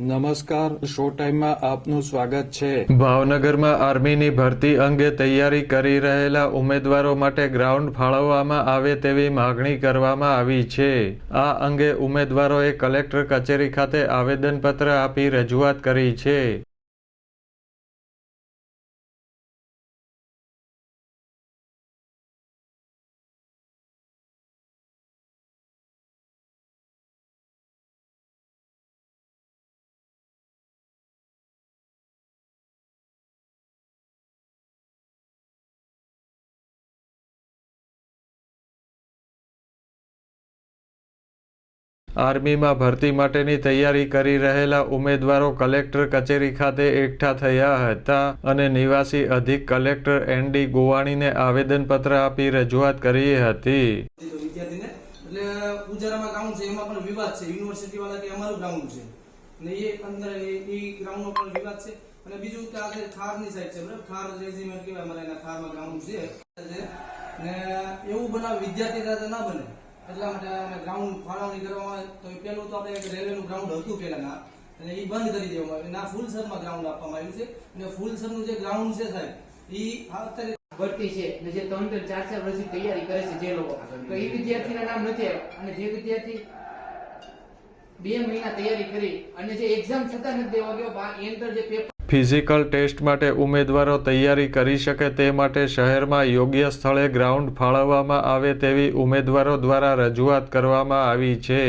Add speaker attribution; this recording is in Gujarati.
Speaker 1: નમસ્કાર શો ટાઈમમાં આપનું સ્વાગત છે.
Speaker 2: ભાવનગરમાં આર્મીની ભરતી અંગે તૈયારી કરી રહેલા ઉમેદવારો માટે ગ્રાઉન્ડ ફાળવવામાં આવે તેવી માગણી કરવામાં આવી છે. આ અંગે ઉમેદવારોએ કલેક્ટર કચેરી ખાતે આવેદનપત્ર આપી રજૂઆત કરી છે. આર્મીમાં ભરતી માટેની તૈયારી કરી રહેલા ઉમેદવારો કલેક્ટર કચેરી ખાતે એકઠા થયા હતા અને નિવાસી અધિક કલેક્ટર એન ડી ગોવાણીને આવેદનપત્ર આપી રજૂઆત કરી હતી.
Speaker 3: અને બીજું કે આજે ખારની સાઈડ છે, બરાબર? ખાર રેજીમેન્ટ કહેવાય, અમારા એના ખારમાં ગ્રાઉન્ડ છે. ને એવું બનાવ, વિદ્યાર્થી ના બને. એટલા માટે અમે ગ્રાઉન્ડ ફાળવણી કરવામાં તો પેલું તો આપણે એક રેલવેનું ગ્રાઉન્ડ હતું પેલાના અને એ બંધ કરી દેવામાં આવ્યું. ના ફૂલસરમાં ગ્રાઉન્ડ આપવામાં આવ્યું છે. અને ફૂલસરનું જે ગ્રાઉન્ડ છે સાહેબ એ અત્યારે
Speaker 4: ભરતી છે. અને જે ત્રણ ત્રણ ચાર ચાર વર્ષની તૈયારી કરે છે જે લોકો. તો એ વિદ્યાર્થીના નામ નથી આવ્યા. અને જે વિદ્યાર્થી બે મહિના તૈયારી કરી અને જે એક્ઝામ છતાં નથી દેવા ગયો અંદર જે પેપર
Speaker 2: ફિઝિકલ ટેસ્ટ માટે ઉમેદવારો તૈયારી કરી શકે તે માટે શહેરમાં યોગ્ય સ્થળે ગ્રાઉન્ડ ફાળવવામાં આવે તેવી ઉમેદવારો દ્વારા રજૂઆત કરવામાં આવી છે.